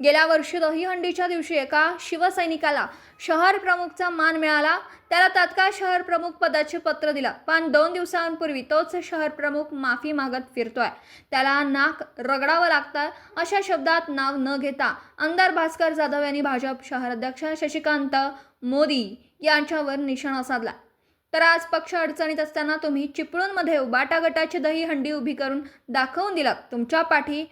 गेल्या वर्षी दहीहंडीच्या दिवशी एका शिवसैनिकाला शहर प्रमुखचा मान मिळाला. त्याला तात्काळ शहर प्रमुख पदाचे पत्र दिलं. पण दोन दिवसांपूर्वी तोच शहर प्रमुख माफी मागत फिरतोय. त्याला नाक रगडावं लागतं अशा शब्दात नाव न घेता आमदार भास्कर जाधव यांनी भाजप शहराध्यक्ष शशिकांत मोदी यांच्यावर निशाणा साधला. तर आज पक्ष अडचणीत असताना तुम्ही चिपळूणमध्ये उबाटा गटाची दही हंडी उभी करून दाखवून दिलात तुमच्या पाठी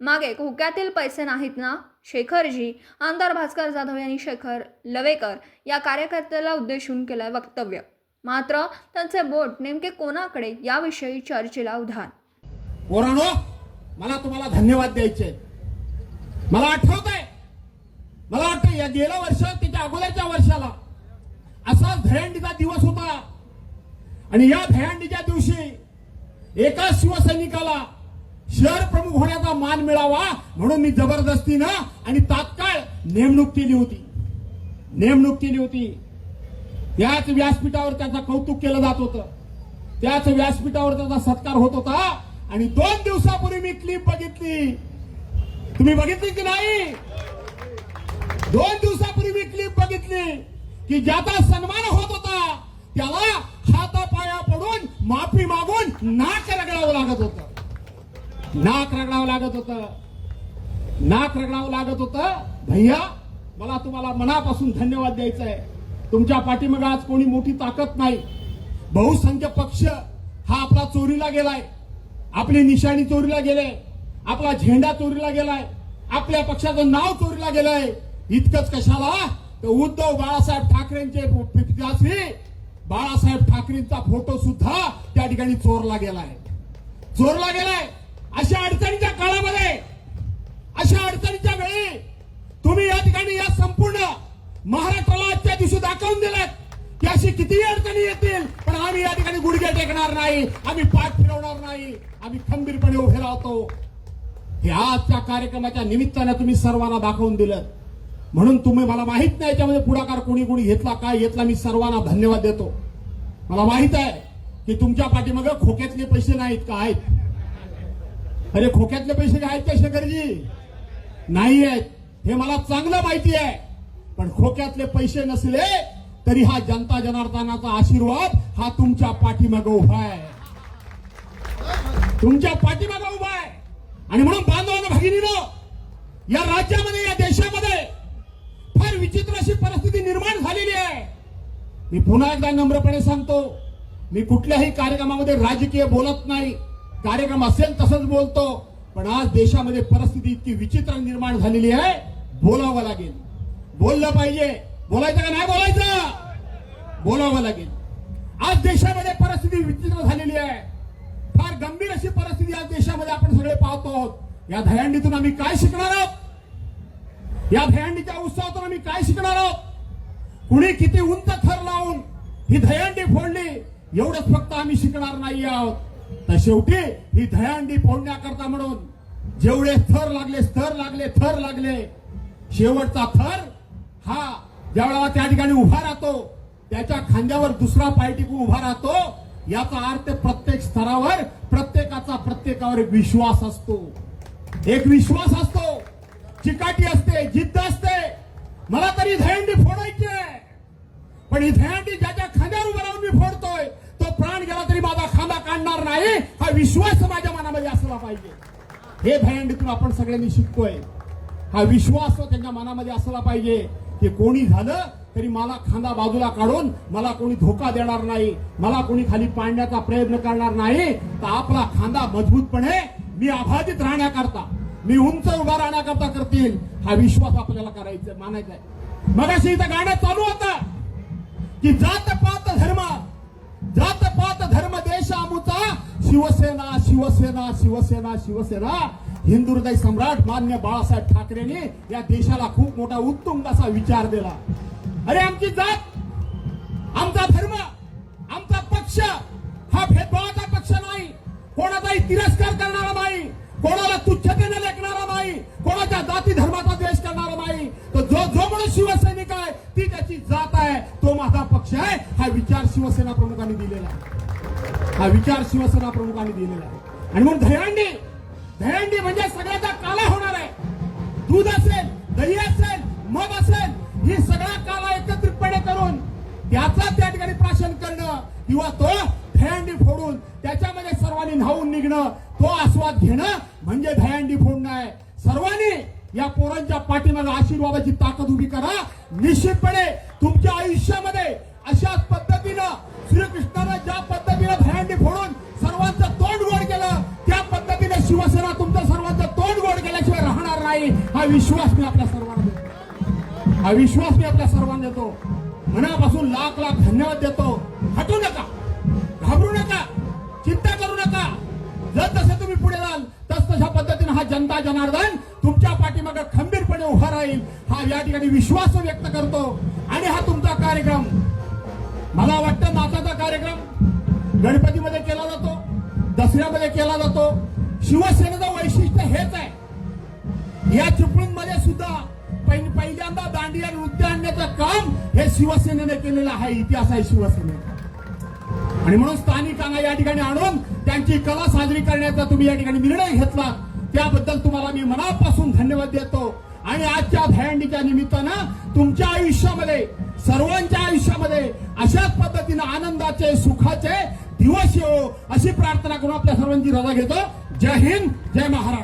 मागे हुक्यातील पैसे नाहीत ना? शेखरजी आमदार भास्कर जाधव यांनी शेखर लवेकर या कार्यकर्त्याला उद्देशून केलं वक्तव्य. मात्र त्यांचे बोट नेमके कोणाकडे याविषयी चर्चेला उधाण? पोरानो मला तुम्हाला धन्यवाद द्यायचे. मला आठवत आहे मला वाटतं या गेल्या वर्षात त्याच्या अगोदरच्या वर्षाला असा दहंडीचा दिवस होता. आणि या दहंडीच्या दिवशी एका शिवसैनिकाला शहर प्रमुख होण्याचा मान मिळावा म्हणून मी जबरदस्तीनं आणि तात्काळ नेमणूक केली होती. नेमणूक केली होती. त्याच व्यासपीठावर त्याचं कौतुक केलं जात होतं. त्याच व्यासपीठावर त्याचा सत्कार होत होता आणि दोन दिवसापूर्वी मी क्लिप बघितली. तुम्ही बघितली की नाही? दोन दिवसापूर्वी मी क्लिप बघितली की ज्याचा सन्मान होत होता त्याला हातापाया पडून माफी मागून नाक रगडावं लागत होतं. नाक रगडावं लागत होतं. नाक रगडावं लागत होतं. भैया मला तुम्हाला मनापासून धन्यवाद द्यायचा आहे तुमच्या पाठीमागे आज कोणी मोठी ताकद नाही. बहुसंख्य पक्ष हा आपला चोरीला गेलाय. आपली निशाणी चोरीला गेले. आपला झेंडा चोरीला गेलाय. आपल्या पक्षाचं नाव चोरीला गेलंय. इतकंच कशाला? तर उद्धव बाळासाहेब ठाकरेंचे बाळासाहेब ठाकरेंचा फोटो सुद्धा त्या ठिकाणी चोरला गेलाय. चोरला गेलाय. अशा अडचणीच्या काळामध्ये अशा अडचणीच्या वेळी तुम्ही या ठिकाणी या संपूर्ण महाराष्ट्राला आजच्या दिवशी दाखवून दिलात की अशी कितीही अडचणी येतील पण आम्ही या ठिकाणी गुडघे टेकणार नाही आम्ही पाठ फिरवणार नाही आम्ही खंबीरपणे उभे राहतो. हे आजच्या कार्यक्रमाच्या निमित्तानं तुम्ही सर्वांना दाखवून दिलं. म्हणून तुम्ही मला माहीत नाही याच्यामध्ये पुढाकार कोणी कोणी घेतला काय घेतला मी सर्वांना धन्यवाद देतो. मला माहीत आहे की तुमच्या पाठीमागे खोक्यातले पैसे नाहीत का आहेत अरे खोक्यातले पैसे काय आहेत का शेखरजी नाही आहेत. हे मला चांगलं माहिती आहे. पण खोक्यातले पैसे नसले तरी हा जनता जनार्दनाचा आशीर्वाद हा तुमच्या पाठीमागे उभा आहे. तुमच्या पाठीमागे उभा आहे. आणि म्हणून बांधवांना भगिनीनो या राज्यामध्ये या देशामध्ये फार विचित्र अशी परिस्थिती निर्माण झालेली आहे. मी पुन्हा एकदा नम्रपणे सांगतो मी कुठल्याही कार्यक्रमामध्ये राजकीय बोलत नाही. कार्यक्रम असेल तसंच बोलतो पण आज देशामध्ये परिस्थिती इतकी विचित्र निर्माण झालेली आहे बोलावं लागेल. बोललं पाहिजे. बोलायचं का नाही बोलायचं? बोलावं लागेल. आज देशामध्ये परिस्थिती विचित्र झालेली आहे. फार गंभीर अशी परिस्थिती आज देशामध्ये आपण सगळे पाहतो आहोत. या दह्यांडीतून आम्ही काय शिकणार आहोत? या दह्यांडीच्या उत्सवातून आम्ही काय शिकणार आहोत? कुणी किती उंच थर लावून ही धयांडी फोडली? एवढंच फक्त आम्ही शिकणार नाही आहोत. तर शेवटी ही दह्यांडी फोडण्याकरता म्हणून जेवढे थर लागले स्थर लागले थर लागले शेवटचा थर हा ज्यावेळेला त्या ठिकाणी उभा राहतो त्याच्या खांद्यावर दुसरा पाय टिकून उभा राहतो याचा अर्थ प्रत्येक स्तरावर प्रत्येकाचा प्रत्येकावर एक विश्वास असतो. एक विश्वास असतो. चिकाटी असते जिद्द असते. मला तरी धयंडी फोडायची आहे. पण ही धयंडी ज्याच्या खांद्यावर उभा राहून मी फोडतोय तो प्राण खांबा खांदा काढणार नाही हा विश्वास माझ्या मनामध्ये असला पाहिजे. हे दहंडीतून आपण सगळ्यांनी शिकतोय. हा विश्वास त्यांच्या मनामध्ये असला पाहिजे. की कोणी झालं तरी मला खांदा बाजूला काढून मला कोणी धोका देणार नाही मला कोणी खाली पाडण्याचा प्रयत्न करणार नाही. तर आपला खांदा मजबूतपणे मी अबाधित राहण्याकरता मी उंच उभा राहण्याकरता करतील. हा विश्वास आपल्याला करायचा मानायचा आहे. मग अशी इथं गाणं चालू होतं की जात पात धर्म जात पात धर्म देश आमुचा. शिवसेना शिवसेना शिवसेना शिवसेना. हिंदू हृदय सम्राट मान्य बाळासाहेब ठाकरेंनी या देशाला खूप मोठा उत्तुंग असा विचार दिला. अरे आमची जात आमचा धर्म आमचा पक्ष हा भेदभावाचा पक्ष नाही. कोणाचाही तिरस्कार करणारा नाही. कोणाला तुच्छतेने लेखणारा नाही. कोणाच्या जाती धर्माचा द्वेष करणारा नाही. तर जो जो म्हणून शिवसैनिक आहे ती त्याची जात आहे. तो माझा पक्ष आहे. हा विचार शिवसेना प्रमुखांनी दिलेला आहे. हा विचार शिवसेना प्रमुखांनी दिलेला आहे. आणि म्हणून दहीहंडी दहीहंडी म्हणजे सगळ्याचा काला होणार आहे. दूध असेल ही सगळा काला एकत्रितपणे करून त्याचा त्या ठिकाणी प्राशन करणं किंवा तो धयांडी फोडून त्याच्यामध्ये सर्वांनी न्हावून निघणं तो आस्वाद घेणं म्हणजे धयांडी फोडणं आहे. सर्वांनी या पोरांच्या पाठीमागे आशीर्वादाची ताकद उभी करा. निश्चितपणे तुमच्या आयुष्यामध्ये अशाच हा विश्वास मी आपल्या सर्वांना देतो. हा विश्वास मी आपल्या सर्वांना देतो. मनापासून लाख लाख धन्यवाद देतो. हटू नका. घाबरू नका. चिंता करू नका. जर तसे तुम्ही पुढे जाल तस तशा पद्धतीने हा जनता जनार्दन तुमच्या पाठीमागे खंबीरपणे उभा राहील. हा या ठिकाणी विश्वास व्यक्त करतो. आणि हा तुमचा कार्यक्रम मला वाटतं नाचाचा कार्यक्रम गणपतीमध्ये केला जातो दसऱ्यामध्ये केला जातो. शिवसेनेचं वैशिष्ट्य हेच आहे. या चिपळूणमध्ये सुद्धा पहिल्यांदा दांडिया नृत्य आणण्याचं काम हे शिवसेनेने केलेलं आहे. इतिहास आहे शिवसेनेचा. आणि म्हणून स्थानिकांना या ठिकाणी आणून त्यांची कला साजरी करण्याचा तुम्ही या ठिकाणी निर्णय घेतला. त्याबद्दल तुम्हाला मी मनापासून धन्यवाद देतो. आणि आजच्या दहंडीच्या निमित्तानं तुमच्या आयुष्यामध्ये सर्वांच्या आयुष्यामध्ये अशाच पद्धतीनं आनंदाचे सुखाचे दिवस येऊ अशी प्रार्थना करून आपल्या सर्वांची रजा घेतो. जय हिंद जय महाराष्ट्र.